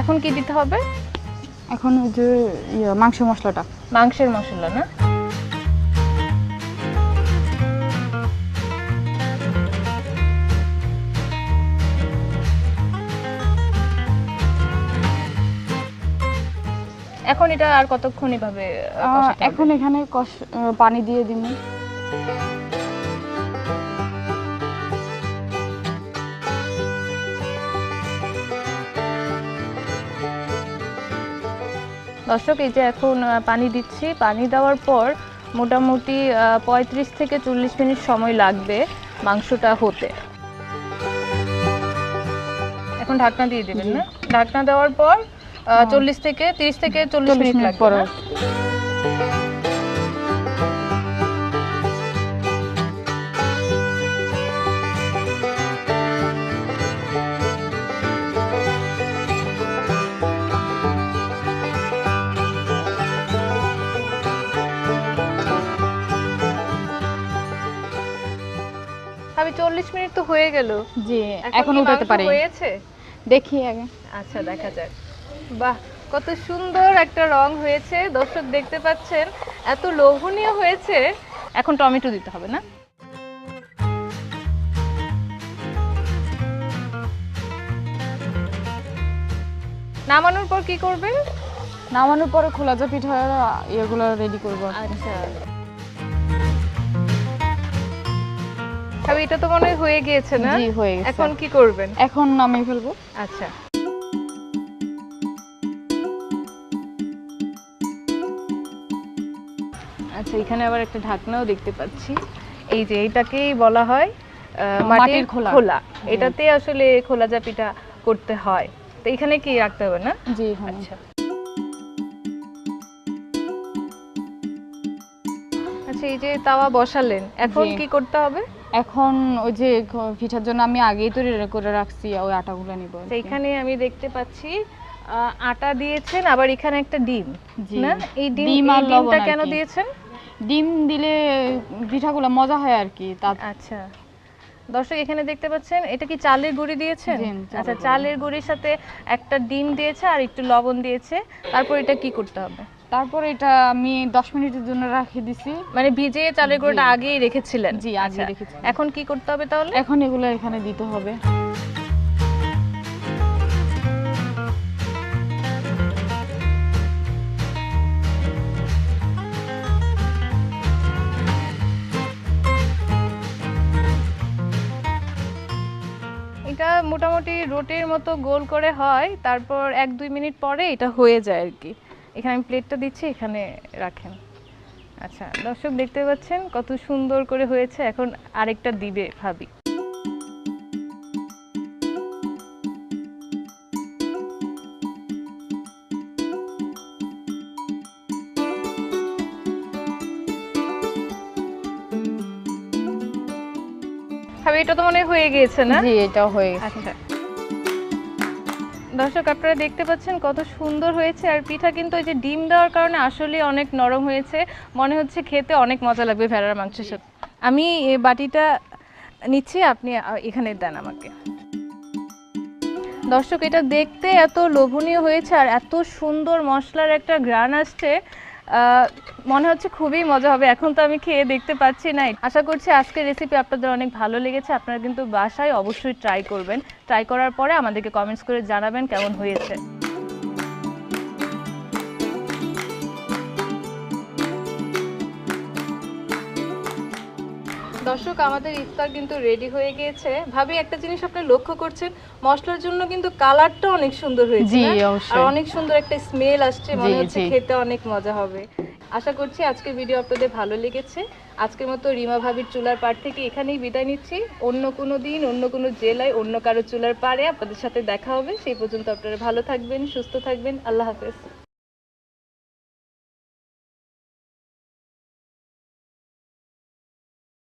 এখন কি দিতে হবে? এখন ওই যে ইয়ে, মাংস মশলাটা। মাংসের মশলা না? এখন এটা আর কতক্ষণ এভাবে? এখন এখানে পানি দিয়ে দিব দর্শক এই যে এখন পানি দিচ্ছি। পানি দেওয়ার পর মোটামুটি আহ, পঁয়ত্রিশ থেকে চল্লিশ মিনিট সময় লাগবে মাংসটা হতে। এখন ঢাকনা দিয়ে দেবেন না? ঢাকনা দেওয়ার পর চল্লিশ থেকে তিরিশ থেকে চল্লিশ মিনিট লাগবে আমি চল্লিশ মিনিট তো হয়ে গেল। জি এখন উঠাতে পারি। হয়েছে? দেখি আগে। আচ্ছা দেখা যাক। বাহ কত সুন্দর একটা রং হয়েছে। দর্শক দেখতে পাচ্ছেন এত লোভনীয় হয়েছে। এখন টমেটো দিতে হবে না? নামানোর পর কি করবেন? নামানোর পরে খোলা যা পিঠা ইয়েগুলো রেডি করব। আচ্ছা। তবে এটা তো মনে হয় হয়ে গিয়েছে না? জি হয়ে গেছে। এখন কি করবেন? এখন নামিয়ে ফেলব। আচ্ছা। আচ্ছা এখানে আবার একটা ঢাকনাও দেখতে পাচ্ছি। এই যে এটাকেই বলা হয় মাটির খোলা। খোলা। এটাতে আসলে খোলা পিঠা করতে হয়। তো এখানে কি রাখতে হবে না? জি হ্যাঁ আচ্ছা। আচ্ছা এই যে তাওয়া বসালেন এখন কি করতে হবে? এখন ওই যে পিঠার জন্য আমি আগেই তৈরি করে রাখছি ওই আটাগুলো নিব তো। এখানে আমি দেখতে পাচ্ছি আটা দিয়েছেন আবার এখানে একটা ডিম। না? এই ডিম ডিমটা কেন দিয়েছেন? ডিম দিলে পিঠাগুলো মজা হয় আর কি তা আচ্ছা। দর্শক এখানে দেখতে পাচ্ছেন এটা কি চালের গুঁড়ি দিয়েছেন? আচ্ছা চালের গুঁড়ির সাথে একটা ডিম দিয়েছে আর একটু লবণ দিয়েছে তারপর এটা কি করতে হবে? তারপর এটা আমি দশ মিনিটের জন্য রাখে দিছি। মানে ভিজে চালের গুঁড়োটা আগেই রেখেছিলেন? জি, আগেই রেখেছি এখন কি করতে হবে তাহলে? এখন এগুলো এখানে দিতে হবে। এটা মোটামুটি রুটির মতো গোল করে হয় তারপর এক দুই মিনিট পরে এটা হয়ে যায় আর কি। এখানে আমি প্লেটটা দিচ্ছি এখানে রাখেন। আচ্ছা দর্শক দেখতে পাচ্ছেন কত সুন্দর করে হয়েছে এখন আরেকটা দিবে ভাবি। ভাবি এটা তো মনে হয় গিয়েছে না? জি এটাও হয়ে গেছে আচ্ছা। দর্শক আপনারা দেখতে পাচ্ছেন কত সুন্দর হয়েছে। আর পিঠা কিন্তু ওই যে ডিম দেওয়ার কারণে আসলে অনেক নরম হয়েছে। মনে হচ্ছে খেতে অনেক মজা লাগবে ভেড়ার মাংসের সাথে আমি বাটিটা নিচ্ছি আপনি এখানে দেন আমাকে। দর্শক এটা দেখতে এত লোভনীয় হয়েছে আর এত সুন্দর মশলার একটা গ্রান আসছে। মনে হচ্ছে খুবই মজা হবে। এখন তো আমি খেয়ে দেখতে পাচ্ছি নাই। আশা করছি আজকের রেসিপি আপনাদের অনেক ভালো লেগেছে। আপনারা কিন্তু বাসায় অবশ্যই ট্রাই করবেন। ট্রাই করার পরে আমাদেরকে কমেন্টস করে জানাবেন কেমন হয়েছে। দর্শক আমাদের ইফতার কিন্তু রেডি হয়ে গিয়েছে। ভাবি একটা জিনিস আপনি লক্ষ্য করছেন মশলার জন্য কিন্তু কালারটা অনেক সুন্দর হয়েছে আর অনেক সুন্দর একটা স্মেল আসছে মনে হচ্ছে খেতে অনেক মজা হবে। আশা করছি আজকের ভিডিও আপনাদের ভালো লেগেছে। আজকের মতো রিমা ভাবির চুলার পাড় থেকে এখানেই বিদায় নিচ্ছি। অন্য কোনো দিন অন্য কোনো জেলায় অন্য কারও চুলার পাড়ে আপনাদের সাথে দেখা হবে। সেই পর্যন্ত আপনারা ভালো থাকবেন সুস্থ থাকবেন। আল্লাহ হাফেজ।